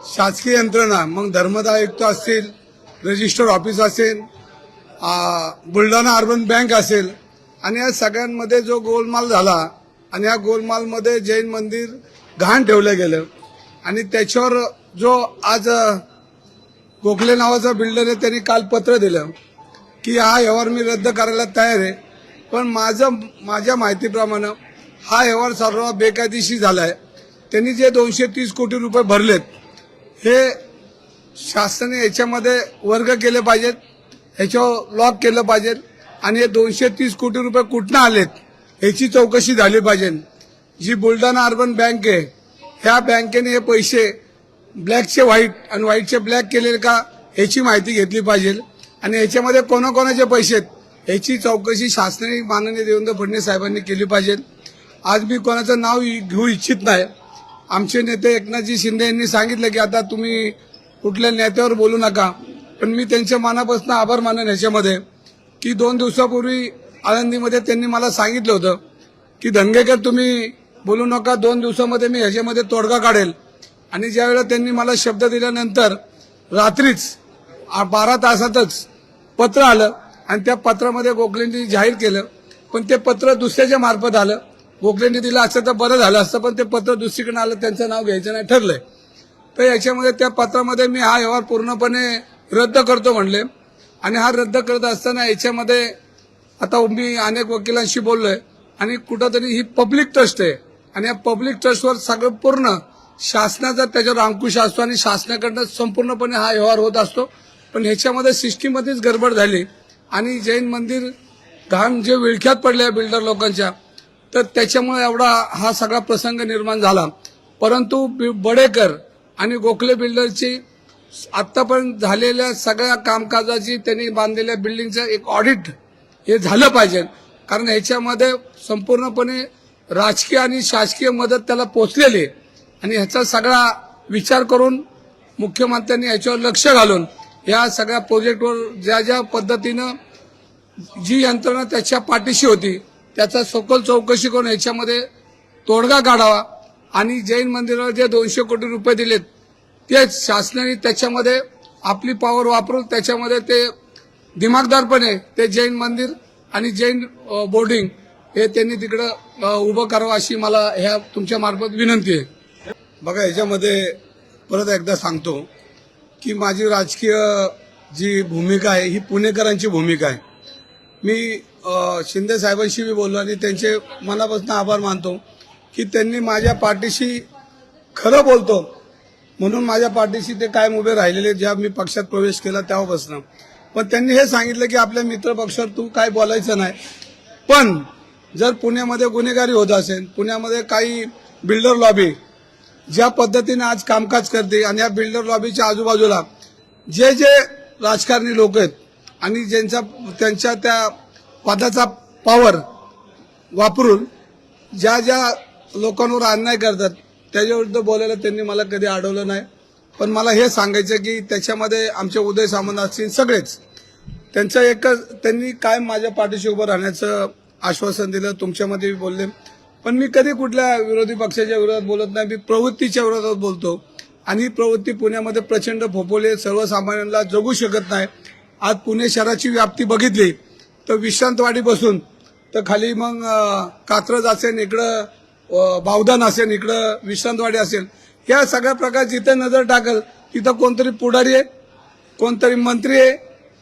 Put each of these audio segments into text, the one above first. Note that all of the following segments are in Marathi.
शासकीय यंत्रणा मग धर्मदा आयुक्त असतील रजिस्टर ऑफिस असेल बुलढाणा अर्बन बँक असेल आणि या सगळ्यांमध्ये जो गोलमाल झाला आणि या गोलमालमध्ये जैन मंदिर घाण ठेवलं गेलं आणि त्याच्यावर जो आज गोखले नावाचा बिल्डर आहे त्यांनी काल पत्र दिलं की हा व्यवहार मी रद्द करायला तयार आहे पण माझं माझ्या माहितीप्रमाणे हा व्यवहार सर्व बेकायदेशीर झाला आहे त्यांनी जे दोनशे तीस कोटी रुपये भरलेत हे शासनाने याच्यामध्ये वर्ग केले पाहिजेत ह्याच्यावर लॉक केलं पाहिजे आणि हे दोनशे तीस कोटी रुपये कुठनं आलेत याची चौकशी झाली पाहिजे. जी बुलढाणा अर्बन बँक आहे ह्या बँकेने हे पैसे ब्लॅकचे व्हाईट आणि व्हाईटचे ब्लॅक केलेले का याची माहिती घेतली पाहिजे. आणि याच्यामध्ये कोणाकोणाचे पैसे आहेत याची चौकशी शासनाने माननीय देवेंद्र फडणवीस साहेबांनी केली पाहिजे. आज मी कोणाचं नाव घेऊ इच्छित नाही आमचे नेते एकनाथजी शिंदे यांनी सांगितलं की आता तुम्ही कुठल्या नेत्यावर बोलू नका. पण मी त्यांच्या मनापासून आभार मानेन ह्याच्यामध्ये की दोन दिवसापूर्वी आळंदीमध्ये त्यांनी मला सांगितलं होतं की धंगेकर तुम्ही बोलू नका दोन दिवसामध्ये मी ह्याच्यामध्ये तोडगा काढेल. आणि ज्यावेळेला त्यांनी मला शब्द दिल्यानंतर रात्रीच बारा तासातच पत्र आलं आणि त्या पत्रामध्ये गोखलेंनी जाहीर केलं. पण ते पत्र दुसऱ्याच्या मार्फत आलं. गोखलेंनी दिलं असतं तर बरं झालं असतं पण ते पत्र दुसरीकडे आलं त्यांचं नाव घ्यायचं नाही ठरलंय. तर याच्यामध्ये त्या पत्रामध्ये मी हा व्यवहार पूर्णपणे रद्द करतो म्हणले. आणि हा रद्द करत असताना याच्यामध्ये आता मी अनेक वकिलांशी बोललोय आणि कुठंतरी ही पब्लिक ट्रस्ट आहे. आणि या पब्लिक ट्रस्टवर सगळं पूर्ण शासनाचा त्याच्यावर अंकुश असतो आणि शासनाकडनं संपूर्णपणे हा व्यवहार होत असतो. पण ह्याच्यामध्ये सिस्टीममध्येच गडबड झाली. आणि जैन मंदिर घाण जे विळख्यात पडले बिल्डर लोकांच्या तर त्याच्यामुळे एवढा हा सगळा प्रसंग निर्माण झाला. परंतु बडेकर आणि गोखले बिल्डरची आतापर्यंत झालेल्या सगळ्या कामकाजाची त्यांनी बांधलेल्या बिल्डिंगचं एक ऑडिट हे झालं पाहिजे. कारण ह्याच्यामध्ये संपूर्णपणे राजकीय आणि शासकीय मदत त्याला पोचलेली आणि ह्याचा सगळा विचार करून मुख्यमंत्र्यांनी याच्यावर लक्ष घालून या सगळ्या प्रोजेक्टवर ज्या ज्या पद्धतीनं जी यंत्रणा त्याच्या पाठीशी होती त्याचा सखोल चौकशी करून याच्यामध्ये तोडगा काढावा. आणि जैन मंदिराला जे दोनशे कोटी रुपये दिलेत तेच शासनाने त्याच्यामध्ये आपली पॉवर वापरून त्याच्यामध्ये ते दिमागदारपणे ते जैन मंदिर आणि जैन बोर्डिंग हे त्यांनी तिकडं उभं करावं अशी मला ह्या तुमच्या मार्फत विनंती आहे. बघा याच्यामध्ये परत एकदा सांगतो की माझी राजकीय जी भूमिका आहे ही पुणेकरांची भूमिका आहे. मी शिंदे साहेबांशी मी बोललो आणि त्यांचे मनापासून आभार मानतो की त्यांनी माझ्या पार्टीशी खरं बोलतो. म्हणून माझ्या पार्टीशी ते कायम उभे राहिलेले ज्या मी पक्षात प्रवेश केला तेव्हापासून. पण त्यांनी हे सांगितलं की आपल्या मित्र पक्षावर तू काय बोलायचं नाही. पण जर पुण्यामध्ये गुन्हेगारी होत असेल पुण्यामध्ये काही बिल्डर लॉबी ज्या पद्धतीने आज कामकाज करते आणि या बिल्डर लॉबीच्या आजूबाजूला जे जे राजकारणी लोक आहेत आणि ज्यांचा त्यांच्या त्या पदाचा पॉवर वापरून ज्या ज्या लोकांवर अन्याय करतात त्याच्याविरुद्ध बोलायला त्यांनी मला कधी अडवलं नाही. पण मला हे सांगायचं की त्याच्यामध्ये आमचे उदय सामंत असतील सगळेच त्यांचं एकच त्यांनी काय माझ्या पाठीशी उभं राहण्याचं आश्वासन दिलं तुमच्यामध्ये बोलले. पण मी कधी कुठल्या विरोधी पक्षाच्या विरोधात बोलत नाही मी प्रवृत्तीच्या विरोधात बोलतो. आणि ही प्रवृत्ती पुण्यामध्ये प्रचंड फोफोले सर्वसामान्यांना जगू शकत नाही. आज पुणे शहराची व्याप्ती बघितली तर विश्रांतवाडी बसून तर खाली मग कात्रज असेल इकडं बावधान असेल इकडं विश्रांतवाडी असेल. या सगळ्या प्रकार जिथे नजर टाकल तिथं कोणतरी पुढारी आहे कोणतरी मंत्री आहे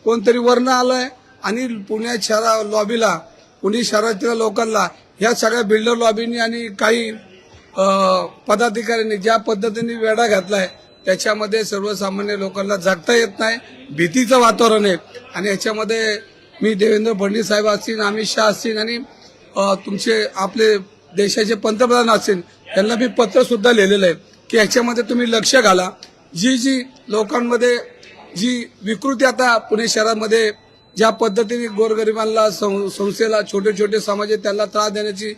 कोणतरी वर्ण आलंय आणि पुणे शहरा लॉबीला पुणे शहरातील लोकांना ह्या सगळ्या बिल्डर लॉबीनी आणि काही पदाधिकाऱ्यांनी ज्या पद्धतीने वेढा घातलाय त्याच्यामध्ये सर्वसामान्य लोकांना जगता येत नाही भीतीचं वातावरण आहे. आणि याच्यामध्ये मी देवेंद्र फडणवीस साहेब असतील अमित शहा असतील आणि तुमचे आपले देशाचे पंतप्रधान असतील त्यांना मी पत्र सुद्धा लिहिलेलं आहे की याच्यामध्ये तुम्ही लक्ष घाला. जी जी लोकांमध्ये जी विकृती आता पुणे शहरामध्ये ज्या पद्धतीने गोरगरिबांना सं- संस्थेला छोटे छोटे समाज आहेत त्यांना त्रास देण्याची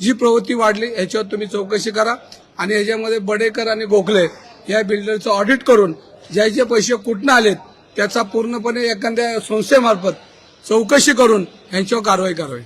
जी प्रवृत्ती वाढली ह्याच्यावर तुम्ही चौकशी करा. आणि ह्याच्यामध्ये बडेकर आणि गोखले या बिल्डरचं ऑडिट करून ज्या जे पैसे कुठनं आलेत त्याचा पूर्णपणे एखाद्या संस्थेमार्फत चौकशी करून यांच्यावर कारवाई करावी